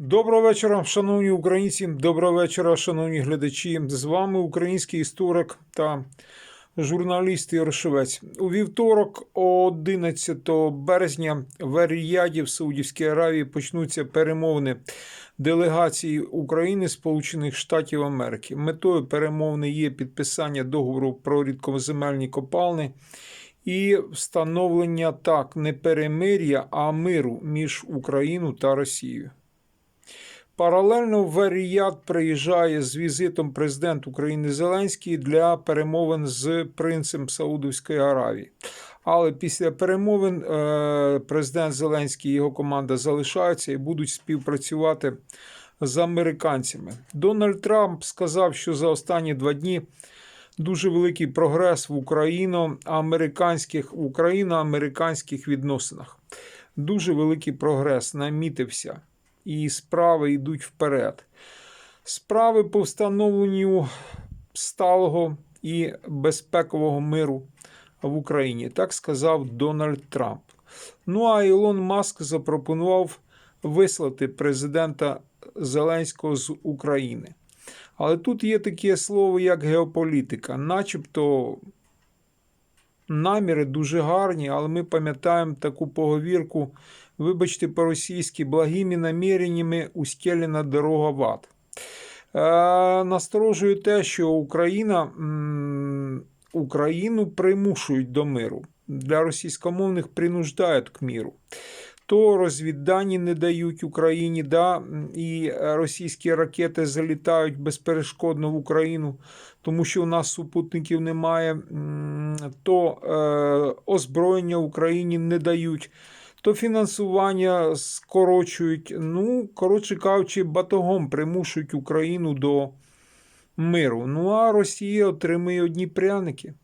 Доброго вечора, шановні українці. Доброго вечора, шановні глядачі. З вами український історик та журналіст Ігор У вівторок, 11 березня, в Ер-Ріяді в Саудівській Аравії почнуться перемовини делегації України Сполучених Штатів Америки. Метою перемовини є підписання договору про рідкоземельні копални і встановлення так не перемир'я, а миру між Україною та Росією. Паралельно в Ріяд приїжджає з візитом президент України Зеленський для перемовин з принцем Саудовської Аравії. Але після перемовин е, президент Зеленський і його команда залишаються і будуть співпрацювати з американцями. Дональд Трамп сказав, що за останні два дні дуже великий прогрес в україно-американських україно-американських відносинах. Дуже великий прогрес намітився і справи йдуть вперед. Справи по встановленню сталого і безпекового миру в Україні, так сказав Дональд Трамп. Ну а Ілон Маск запропонував вислати президента Зеленського з України. Але тут є таке слово, як геополітика, начебто. Наміри дуже гарні, але ми пам'ятаємо таку поговірку, вибачте по-російськи, благими наміреннями устелена дорога в ад. Е, насторожує те, що Україна, м, Україну примушують до миру. Для російськомовних принуждають к миру. То розвіддані не дають Україні, да, і російські ракети залітають безперешкодно в Україну, тому що у нас супутників немає, то е, озброєння Україні не дають, то фінансування скорочують. Ну, коротше кажучи, батогом примушують Україну до миру. Ну а Росія отримує одні пряники.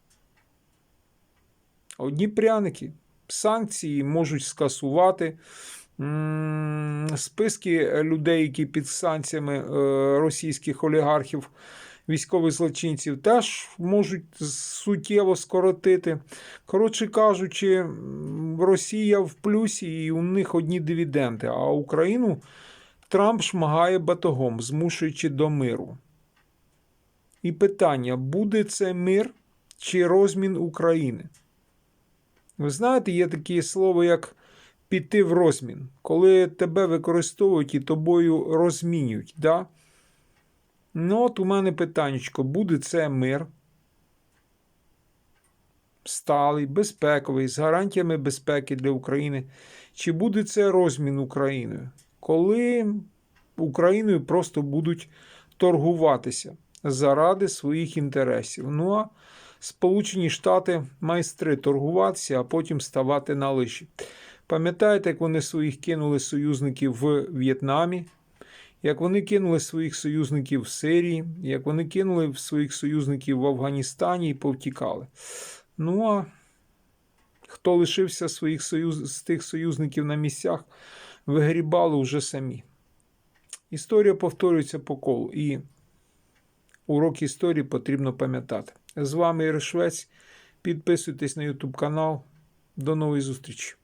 Одні пряники. Санкції можуть скасувати. Списки людей, які під санкціями е, російських олігархів, військових злочинців, теж можуть суттєво скоротити. Коротше кажучи, Росія в плюсі і у них одні дивіденди, а Україну Трамп шмагає батогом, змушуючи до миру. І питання: буде це мир чи розмін України? Ви знаєте, є таке слово, як піти в розмін, коли тебе використовують і тобою розмінюють. Да? Ну, от у мене питаннячко, буде це мир? Сталий, безпековий, з гарантіями безпеки для України. Чи буде це розмін Україною? Коли Україною просто будуть торгуватися заради своїх інтересів. Ну а Сполучені Штати майстри торгуватися, а потім ставати на лиші. Пам'ятаєте, як вони своїх кинули союзників в В'єтнамі, як вони кинули своїх союзників в Сирії, як вони кинули своїх союзників в Афганістані і повтікали. Ну а хто лишився своїх союз... з тих союзників на місцях, вигрібали вже самі. Історія повторюється по колу, і урок історії потрібно пам'ятати. З вами Ігор Швець. Підписуйтесь на YouTube канал. До нової зустрічі!